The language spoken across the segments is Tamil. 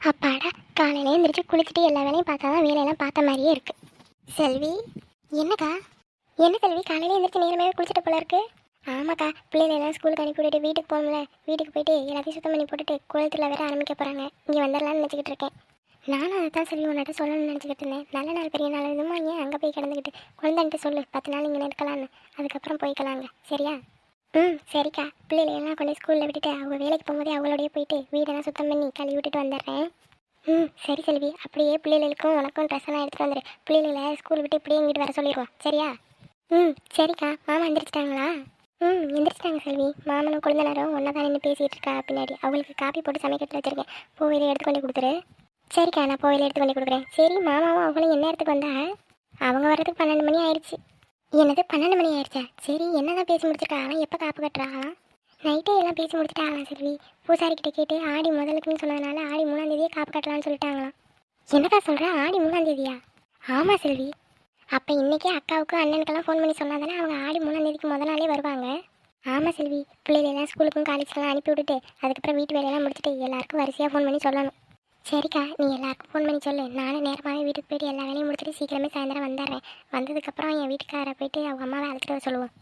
அப்பாடா காலையில எழுந்திரிச்சு குளிச்சுட்டு எல்லா வேலையும் பார்த்தா தான் வேலையெல்லாம் பார்த்த மாதிரியே இருக்கு. செல்வி என்னக்கா? என்ன செல்வி காலையில எழுந்திரிச்சு நேரமே குளிச்சுட்டு போல இருக்கு? ஆமாக்கா பிள்ளைங்க எல்லாம் ஸ்கூலுக்கு அனுப்பி விட்டுட்டு வீட்டுக்கு போகணும்ல. வீட்டுக்கு போயிட்டு எல்லாத்தையும் சுத்தம் பண்ணி போட்டுட்டு குளத்துல வேற ஆரம்பிக்க போறாங்க. இங்கே வந்துடலாம்னு நினச்சிக்கிட்டு இருக்கேன். நானும் அதை தான் சொல்லி உன்னிட்ட சொல்லணும்னு நினச்சிக்கிட்டு இருந்தேன். நல்ல நாள் பெரிய நாள் இதுமா ஏன் அங்கே போய் கிடந்துக்கிட்டு? குழந்தைன்ட்டு சொல்லு பத்து நாள் இங்கே இருக்கலாம்னு அதுக்கப்புறம் போய்க்கலாங்க. சரியா? ம் சரிக்கா. பிள்ளைகளை எல்லாம் கொண்டு ஸ்கூலில் விட்டுட்டு அவங்க வேலைக்கு போகும்போதே அவங்களோடய போயிட்டு வீடெல்லாம் சுத்தம் பண்ணி கழுவி விட்டுட்டு வந்துடுறேன். ம் சரி செல்வி. அப்படியே பிள்ளைகளுக்கும் உனக்கும் ட்ரெஸ் எல்லாம் எடுத்துகிட்டு வந்துடு. பிள்ளைகளை ஸ்கூல் விட்டு இப்படியே இங்கிட்டு வர சொல்லிடுவோம். சரியா? ம் சரிக்கா. மாமா எந்திரிச்சிட்டாங்களா? ம் எந்திரிச்சிட்டாங்க செல்வி. மாமனும் குழந்தைனாரும் ஒன்றா தான் நின்று பேசிகிட்டு இருக்கா பின்னாடி. அவங்களுக்கு காப்பி போட்டு சமைக்கிறதுல வச்சுருக்கேன். போவையில் எடுத்து கொண்டு கொடுத்துரு சரிக்கா நான் போவையில் எடுத்து கொண்டு கொடுக்குறேன். சரி மாமாவும் அவங்களும் என்ன இடத்துக்கு வந்தா? அவங்க வர்றதுக்கு பன்னெண்டு மணி ஆயிடுச்சு. என்னது பன்னெண்டு மணி ஆயிடுச்சா? சரி என்னதான் பேசி முடிச்சிருக்காங்களாம் எப்போ காப்பு கட்டுறாங்களாம் நைட்டே எல்லாம் பேசி முடிச்சிட்டாங்களாம் செல்வி? பூசாரி கிட்ட கேட்டு ஆடி முதலுக்குன்னு சொன்னதுனால ஆடி மூணாம் தேதியே காப்பு கட்டலாம்னு சொல்லிட்டாங்களாம். என்னக்கா சொல்கிறேன் ஆடி மூணாம் தேதியா? ஆமாம் செல்வி. அப்போ இன்றைக்கே அக்காவுக்கும் அண்ணனுக்கெல்லாம் ஃபோன் பண்ணி சொன்னாதானே அவங்க ஆடி மூணாம் தேதிக்கு முத நாளே வருவாங்க? ஆமாம் செல்வி. பிள்ளைகளெல்லாம் ஸ்கூலுக்கும் காலேஜ்க்கெல்லாம் அனுப்பி விட்டுட்டு அதுக்கப்புறம் வீட்டு வேலையெல்லாம் முடிச்சுட்டு எல்லாருக்கும் வரிசையாக ஃபோன் பண்ணி சொல்லணும். சரிக்கா நீ எல்லாருக்கும் ஃபோன் பண்ணி சொல்லு. நானும் நேரமாகவே வீட்டுக்கு போயிட்டு எல்லா வேலையும் முடிச்சுட்டு சீக்கிரமே சாயந்தரம் வந்துடுறேன். வந்ததுக்கப்புறம் என் வீட்டுக்காரரை போயிட்டு அவங்க அம்மாவை அழைச்சிட்டு வர சொல்லுவோம்.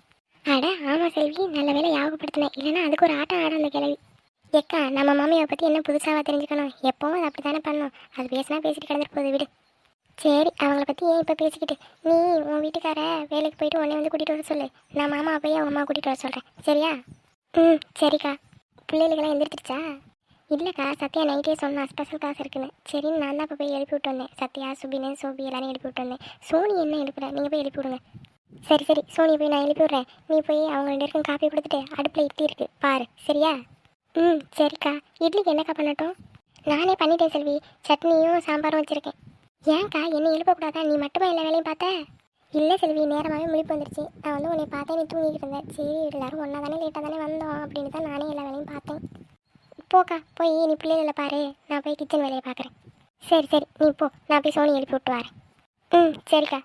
அட ஆமாம் செல்வி நல்ல வேலை ஞாபகப்படுத்தினேன் இல்லைனா அதுக்கு ஒரு ஆட்டம் ஆடும் அந்த கிழவி. எக்கா நம்ம மாமியை பற்றி என்ன புதுசாக தெரிஞ்சுக்கணும்? எப்பவும் அது அப்படி தானே பண்ணும். அது பேசினா பேசிட்டு கிடந்துட்டு போகுது விடு. சரி அவங்கள பற்றி ஏன் இப்போ பேசிக்கிட்டு? நீ உன் வீட்டுக்கார வேலைக்கு போயிட்டு உன்னை வந்து கூட்டிகிட்டு வர சொல்லு. நான் மாமா போய் அவங்க அம்மா கூட்டிகிட்டு வர சொல்கிறேன் சரியா? ம் சரிக்கா. பிள்ளைகளுக்கெல்லாம் எந்திரிச்சிருச்சா? இல்லைக்கா சத்யா நைட்டே சொன்னா ஸ்பெஷல் காசு இருக்குன்னு. சரின்னு நான் தான் இப்போ போய் எழுப்பி விட்டு வந்தேன் சத்யா சுபினு சோபி எல்லாரையும் எழுப்பி விட்டு வந்தேன் சோனி என்ன எழுப்புற? நீங்கள் போய் எழுப்பி விடுங்க. சரி சரி. சோனியை போய் நான் எழுப்பி விட்றேன். நீ போய் அவங்க ரெண்டு பேருக்கும் காப்பி கொடுத்துட்டு அடுப்பில் இட்லி இருக்கு. பாரு. சரியா? ம் சரிக்கா. இட்லிக்கு என்னக்கா பண்ணட்டும்? நானே பண்ணிட்டேன் செல்வி. சட்னியும் சாம்பாரும் வச்சுருக்கேன். ஏன்க்கா என்ன எழுப்பக்கூடாதா? நீ மட்டுமா எல்லா வேலையும் பார்த்த? இல்லை செல்வி நேரமாகவே முழிப்பு வந்துருச்சு. நான் வந்து உன்னை பார்த்தேன் நீ தூங்கிட்டு இருந்தேன். சரி எல்லாரும் ஒன்றா தானே லேட்டாக தானே வந்தோம் அப்படின்னு தான் நானே எல்லா வேலையும் பார்த்தேன். போக்கா போய் நீ பிள்ளைகளை பாரு. நான் போய் கிச்சன் வேலையை பார்க்குறேன். சரி சரி நீ போ. நான் போய் சோனி எழுப்பி விட்டு வரேன். ம் சரிக்கா.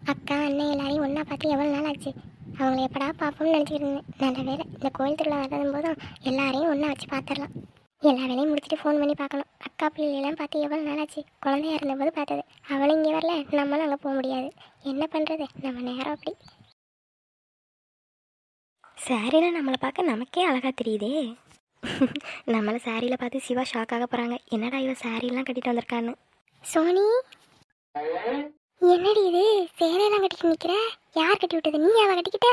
அக்கா அண்ணன் எல்லாரையும் ஒன்றா பார்த்து எவ்வளோ நாள் ஆச்சு? அவங்கள எப்படா பார்ப்போம்னு நினச்சிக்கிட்டு இருந்தேன். நல்ல வேலை இந்த கோயில் திருவிழா வரதும் போதும் எல்லாரையும் ஒன்றா வச்சு பார்த்துடலாம். எல்லா வேலையும் முடிச்சுட்டு ஃபோன் பண்ணி பார்க்கணும். அக்கா பிள்ளைகளெல்லாம் பார்த்து எவ்வளோ நாள் ஆச்சு? குழந்தையா இருந்தபோது பார்த்தது. அவளும் இங்கே வரல. நம்மளும் அங்கே போக முடியாது. என்ன பண்ணுறது நம்ம நேரம் அப்படி. சாரியில் நம்மளை பார்க்க நமக்கே அழகாக தெரியுதே. நம்மளை சாரியில் பார்த்து சிவா ஷாக் ஆக போகிறாங்க என்னடா இவன் சாரியெல்லாம் கட்டிட்டு வந்திருக்கான்னு. சோனி? என்னடி இது? சேலையெல்லாம் கட்டிட்டு நிற்கிற யார் கட்டி விட்டது? நீ அவன் கட்டிக்கிட்ட?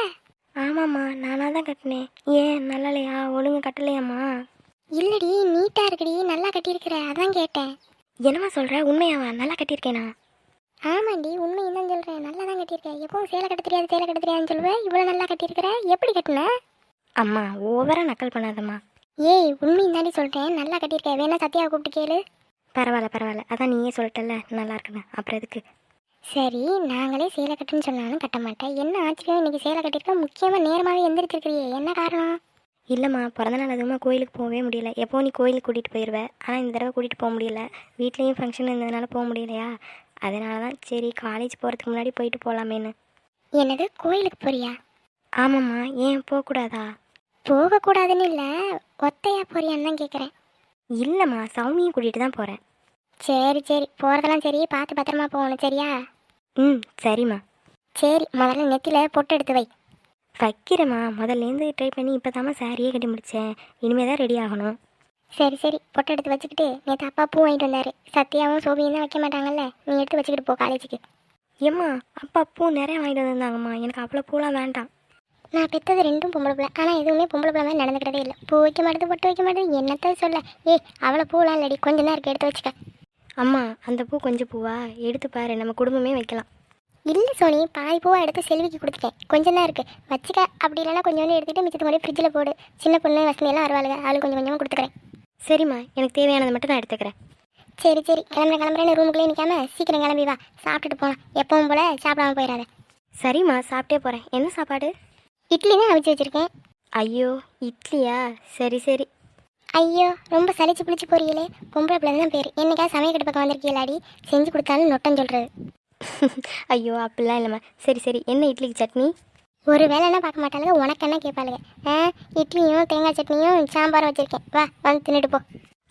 ஆமாம்மா நானாக தான் கட்டினேன். ஏன்? நல்லாலையா? ஒழுங்கு கட்டலையாம்மா? இல்லடி நீட்டாக இருக்குடி. நல்லா கட்டியிருக்கிற. அதான் கேட்டேன். என்னம்மா சொல்கிற உண்மையாவா? நல்லா கட்டியிருக்கேனா? ஆமாண்டி உண்மையும் தான் சொல்கிறேன் நல்லா தான் கட்டியிருக்கேன் எப்பவும் சேலை கட்ட தெரியாது சேலை கட்ட தெரியாதுன்னு சொல்லுவேன் இவ்வளோ நல்லா கட்டியிருக்கிற. எப்படி கட்டின? அம்மா ஓவராக நக்கல் பண்ணாதம்மா. ஏய் உண்மையும் தாண்டி சொல்கிறேன் நல்லா கட்டியிருக்கேன் வேணா சத்யாவை கூப்பிட்டு கேளு. பரவாயில்ல பரவாயில்ல. அதான் நீயே சொல்லிட்டல நல்லா இருக்குன்னு. அப்புறம் எதுக்கு? சரி நாங்களே சேலை கட்டுன்னு சொன்னாலும் கட்ட மாட்டேன். என்ன ஆச்சரியம் இன்னைக்கு சேலை கட்டியிருக்க முக்கியமாக நேரமாகவே எந்திரிச்சிருக்கிறியே. என்ன காரணம்? இல்லைம்மா பிறந்த நாள் அதுவுமா கோயிலுக்கு போகவே முடியல. எப்போ நீ கோயிலுக்கு கூட்டிகிட்டு போயிடுவ ஆனால் இந்த தடவை கூட்டிகிட்டு போக முடியல. வீட்லேயும் ஃபங்க்ஷன் இருந்ததுனால போக முடியலையா? அதனால தான் சரி காலேஜ் போகிறதுக்கு முன்னாடி போயிட்டு போகலாமேன்னு என்னது கோயிலுக்கு போறியா? ஆமாம்மா ஏன் போகக்கூடாதா? போகக்கூடாதுன்னு இல்லை ஒத்தையா போறியான்னு தான் கேட்குறேன் இல்லைம்மா சௌமியும் கூட்டிகிட்டு தான் போகிறேன் சரி சரி போகிறதெல்லாம் சரி பார்த்து பத்திரமா போகணும் சரியா? ம் சரிம்மா. சரி முதல்ல நெத்தியில் பொட்டு எடுத்து வை. வைக்கிறேம்மா முதல்லேருந்து ட்ரை பண்ணி இப்போ தாம்மா சாரியே கட்டி முடித்தேன் இனிமேல் தான் ரெடி ஆகணும். சரி சரி பொட்டு எடுத்து வச்சுக்கிட்டு நேற்று அப்பா பூ வாங்கிட்டு வந்தாரு. சத்யாவும் சோபியும் தான் வைக்க மாட்டாங்கல்ல நீ எடுத்து வச்சுக்கிட்டு போ காலேஜுக்கு ஏம்மா அப்பா பூ நிறைய வாங்கிட்டு வந்திருந்தாங்கம்மா. எனக்கு அவ்வளோ பூலாம் வேண்டாம். நான் பெற்றது ரெண்டும் பொம்பளை பிள்ளை. ஆனால் எதுவுமே பொம்பளை பிள்ளை மாதிரி நடந்துக்கிட்டதே இல்லை. பூ வைக்க மாட்டேது பொட்டு வைக்க மாட்டேது என்னத்த சொல்ல? ஏய் அவ்வளோ பூலாம் இல்லடி. கொஞ்சம் தான் இருக்கு எடுத்து வச்சுக்க. அம்மா அந்த பூ கொஞ்சம் பூவா? எடுத்து பாரு நம்ம குடும்பமே வைக்கலாம். இல்லை சோனி பாதி பூவா எடுத்து செல்விக்கு கொடுத்துட்டேன். கொஞ்சம் தான் இருக்குது வச்சுக்க. அப்படி இல்லைன்னா கொஞ்சோண்டு எடுத்துகிட்டு மிச்சத்து கொண்டு ஃப்ரிட்ஜில் போடு. சின்ன பொண்ணு வசதி எல்லாம் வருவாளுங்க. அவளுக்கு கொஞ்சம் கொஞ்சமாக கொடுத்துக்கிறேன். சரிம்மா எனக்கு தேவையானதை மட்டும் நான் எடுத்துக்கிறேன். சரி சரி. கிளம்புற கிளம்புறேன்னு ரூமுக்குள்ளே நிற்காம சீக்கிரம் கிளம்பி வா. சாப்பிட்டுட்டு போகலாம் எப்பவும் போல சாப்பிடாம போயிடாத சரிம்மா சாப்பிட்டே போகிறேன் என்ன சாப்பாடு? இட்லி தான் அவிச்சு வச்சிருக்கேன். ஐயோ இட்லியா? சரி சரி. ஐயோ ரொம்ப சலிச்சு பிடிச்சி போறீங்களே பொம்பளை பிள்ளை தான் பேர். என்னைக்கா சமயக்கட்டு பக்கம் வந்திருக்கீங்களாடி? செஞ்சு கொடுத்தாலும் நொட்டம் சொல்கிறது ஐயோ அப்படிலாம் இல்லைம்மா. சரி சரி. என்ன இட்லிக்கு சட்னி? ஒரு வேலைன்னா பார்க்க மாட்டாளுங்க. உனக்கு என்ன கேட்பாளுங்க? ஆ இட்லியும் தேங்காய் சட்னியும் சாம்பாரும் வச்சுருக்கேன். வா வந்து தின்னுட்டு போ.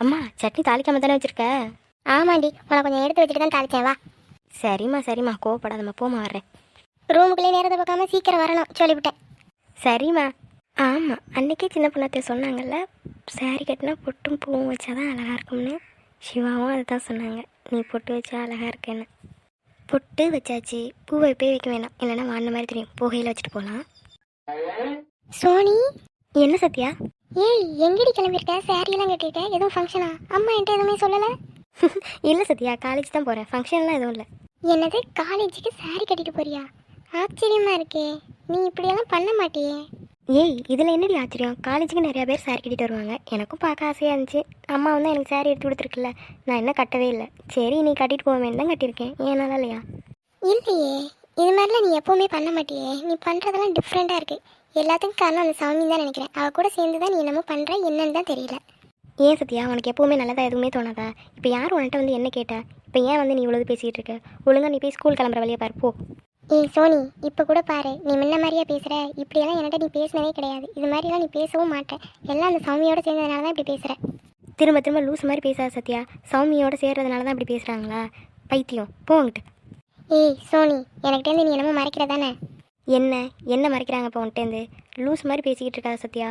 அம்மா சட்னி தாளிக்காம தானே வச்சுருக்க? ஆமாண்டி உனக்கு கொஞ்சம் எடுத்து வச்சுட்டு தான் தாளிச்சேன். வா. சரிம்மா சரிம்மா. கோவப்படாதம்மா. போமா வர்றேன். ரூமுக்குள்ளே நேரத்தை பார்க்காம சீக்கிரம் வரணும். சொல்லிவிட்டேன். சரிம்மா. ஆமாம் அன்றைக்கே சின்ன பொண்ணத்தை சொன்னாங்கல்ல saree கட்டினா பொட்டும் பூவும் வச்சா தான் அழகாக இருக்கும்னு. சிவாவும் அதை தான் சொன்னாங்க நீ பொட்டு வச்சா அழகாக இருக்கேன்னு. பொட்டு வச்சாச்சு பூவை போய் வைக்க வேணாம் இல்லைன்னா வாடின மாதிரி தெரியும். புகையில் வச்சுட்டு போகலாம் சோனி என்ன சத்யா? ஏய் எங்கடி கிளம்பியிருக்க? சாரியெல்லாம் கட்டியிருக்க? எதுவும் ஃபங்க்ஷனா அம்மா என்கிட்ட எதுவுமே சொல்லலை. இல்லை சத்யா காலேஜ் தான் போகிறேன் ஃபங்க்ஷன்லாம் எதுவும் இல்லை. என்னது காலேஜுக்கு saree கட்டிட்டு போறியா? ஆச்சரியமா இருக்கே. நீ இப்படியெல்லாம் பண்ண மாட்டியே. ஏய் இதில் என்னடி ஆச்சரியம்? காலேஜுக்கு நிறையா பேர் saree கட்டிட்டு வருவாங்க. எனக்கும் பார்க்க ஆசையாக இருந்துச்சு. அம்மா வந்து எனக்கு saree எடுத்து கொடுத்துருக்குல்ல நான் இன்னும் கட்டவே இல்லை. சரி நீ கட்டிட்டு போவேன்னு தான் கட்டியிருக்கேன். ஏன் நல்லா இல்லையா? இல்லையே. இது மாதிரிலாம் நீ எப்பவுமே பண்ண மாட்டியே. நீ பண்ணுறதெல்லாம் டிஃப்ரெண்ட்டாக இருக்கு. எல்லாத்துக்கும் காரணம் அந்த சாமி தான் நினைக்கிறேன். அவ கூட சேர்ந்து தான் நீ என்னமோ பண்ணுற என்னன்னு தான் தெரியல. ஏன் சத்யா? உனக்கு எப்பவுமே நல்லதா எதுவுமே தோணாதா? இப்போ யார் உன்கிட்ட வந்து என்ன கேட்டா? இப்போ ஏன் வந்து நீ இவ்வளவு பேசிகிட்டு இருக்க? ஒழுங்கா நீ போய் ஸ்கூல் கிளம்புற வழியை பாரு போ. ஏய் சோனி இப்போ கூட பாரு. நீ முன்ன மாதிரியா பேசுகிற இப்படியெல்லாம் என்கிட்ட நீ பேசினதே கிடையாது. இது மாதிரிலாம் நீ பேசவும் மாட்டேன். எல்லாம் அந்த சாமியோட சேர்ந்ததுனால தான் இப்படி பேசுகிற திரும்ப திரும்ப லூஸ் மாதிரி பேசாத சத்யா. சௌமியோட சேர்றதுனால தான் இப்படி பேசுகிறாங்களா பைத்தியம். போங்கிட்டு ஏய் சோனி எனக்கிட்டேருந்து நீ என்னமோ மறைக்கிற தானே என்ன? என்ன மறைக்கிறாங்க இப்போ உன்ட்டேருந்து லூஸ் மாதிரி பேசிக்கிட்டு இருக்காத சத்யா.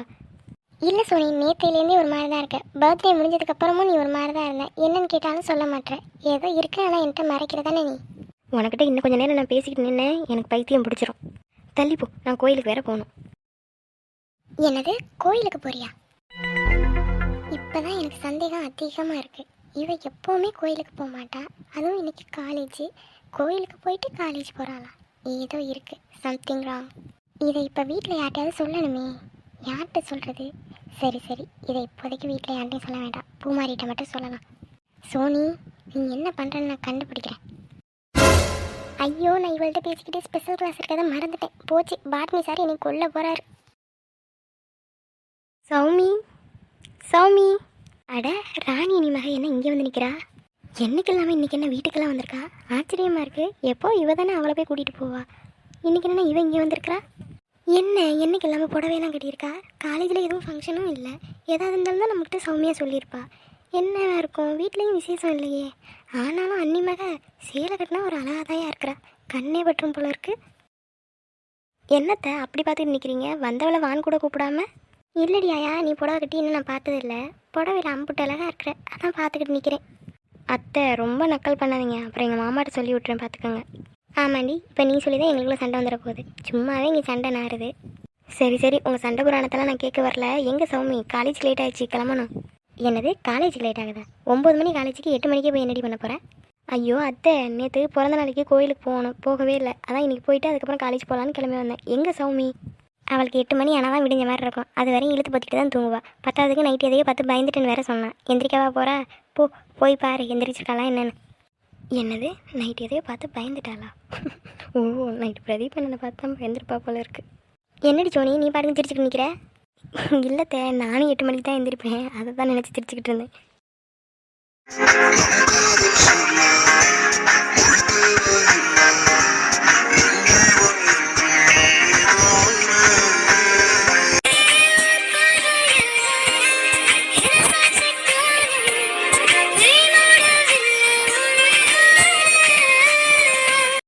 இல்லை சோனி நேற்றுலேருந்தே ஒரு மாதிரி தான் இருக்க. பர்த்டே முடிஞ்சதுக்கப்புறமும் நீ ஒரு மாதிரி தான் இருந்த. என்னன்னு கேட்டாலும் சொல்ல மாட்டேற. ஏதோ இருக்கு ஆனால் என்கிட்ட மறைக்கிற தானே நீ? உனக்கிட்ட இன்னும் கொஞ்சம் நேரம் நான் பேசிக்கிட்டு நின்னேன். எனக்கு பைத்தியம் பிடிச்சிரும். தள்ளி போ. நான் கோயிலுக்கு வேற போகணும். என்னது? கோயிலுக்கு போறியா? இப்போதான் எனக்கு சந்தேகம் அதிகமாக இருக்குது இவ எப்போவுமே கோயிலுக்கு போக மாட்டா. அதுவும் இன்னைக்கு காலேஜ் கோயிலுக்கு போயிட்டு காலேஜ் போகிறாளா ஏதோ இருக்கு. சம்திங் ராங் இதை இப்போ வீட்டில் யார்ட்டையாவது சொல்லணுமே. யார்கிட்ட சொல்கிறது சரி சரி. இதை இப்போதைக்கு வீட்டில் யார்ட்டையும் சொல்ல வேண்டாம். பூமாரிகிட்ட மட்டும் சொல்லலாம். சோனி நீ என்ன பண்ணுறன்னு நான் கண்டுபிடிக்கிறேன். ஐயோ நான் இவள்கிட்ட பேசிக்கிட்டு ஸ்பெஷல் கிளாஸ் இருக்கதை மறந்துட்டேன். போச்சு பாட்னி சார் என்னை கொல்ல போகிறார் சௌமி சௌமி. அட ராணி நீ மக என்ன இங்கே வந்து நிற்கிறா என்னைக்கு இல்லாமல் இன்றைக்கி என்ன வீட்டுக்கெல்லாம் வந்திருக்கா? ஆச்சரியமாக இருக்கு. எப்போ இவ தானே அவளை போய் கூட்டிகிட்டு போவா? இன்னைக்கு என்ன இவன் இங்கே வந்திருக்கிறா? என்ன என்னைக்கு இல்லாமல் புடவையெல்லாம் கட்டியிருக்கா? காலேஜில் எதுவும் ஃபங்க்ஷனும் இல்லை. ஏதாவது இருந்தாலும் தான் நம்மக்கிட்ட சௌமியாக சொல்லியிருப்பா. என்ன இருக்கும்? வீட்லேயும் விசேஷம் இல்லையே. ஆனாலும் அன்னி மக சேலை கட்டினா ஒரு அழகாதாயா இருக்கிறா. கண்ணே பற்றும் போல இருக்கு. என்னத்தை அப்படி பார்த்துட்டு நிற்கிறீங்க வந்தவளை வான் கூட கூப்பிடாம? இல்லடி ஆயா நீ புடவை கட்டி இன்னும் நான் பார்த்ததில்ல. புடவையில் அம்புட்டு அழகாக இருக்கிற. அதான் பார்த்துக்கிட்டு நிற்கிறேன் அத்தை ரொம்ப நக்கல் பண்ணாதீங்க. அப்புறம் எங்கள் மாமாட்ட சொல்லி விட்றேன் பார்த்துக்கோங்க. ஆமாண்டி இப்போ நீ சொல்லி தான் எங்களுக்குள்ள சண்டை வந்துட போகுது. சும்மாவே இங்கே சண்டை நாருது சரி சரி உங்கள் சண்டை புராணத்தெல்லாம் நான் கேட்க வரல. எங்கே சௌமி? காலேஜ் லேட் ஆயிடுச்சு கிளம்பணும். என்னது? காலேஜ் லேட் ஆகுதா? ஒம்பது மணி காலேஜுக்கு எட்டு மணிக்கே போய் என்னடி பண்ண போகிறேன் ஐயோ அத்தை நேற்று பிறந்த நாளைக்கு கோயிலுக்கு போகணும் போகவே இல்லை. அதான் இன்றைக்கி போயிட்டு அதுக்கப்புறம் காலேஜ் போகலான்னு கிளம்பி வந்தேன். எங்கே சௌமி? அவளுக்கு எட்டு மணி ஆனால் தான் விடிஞ்ச மாதிரி இருக்கும். அது வரையும் இழுத்து பற்றிட்டு தான் தூங்குவா. பத்தாவதுக்கு நைட்டு எதையோ பார்த்து பயந்துட்டுன்னு வேற சொன்னான் எந்திரிக்கவா போகிறா போ போய் பாரு எந்திரிச்சிருக்காளா என்னென்னு. என்னது? நைட் எதையோ பார்த்து பயந்துட்டாளா? ஓ நைட் பிரதீப் அண்ணனை பார்த்து தான் பயந்துருப்பா போல இருக்குது என்னடி சோனி நீ பாருங்க சிரிச்சுக்கிட்டு நிற்கிற இல்லை தே நானும் எட்டு மணிக்கு தான் எழுந்திருப்பேன் அதை தான் நினச்சி திரிச்சுக்கிட்டு இருந்தேன்.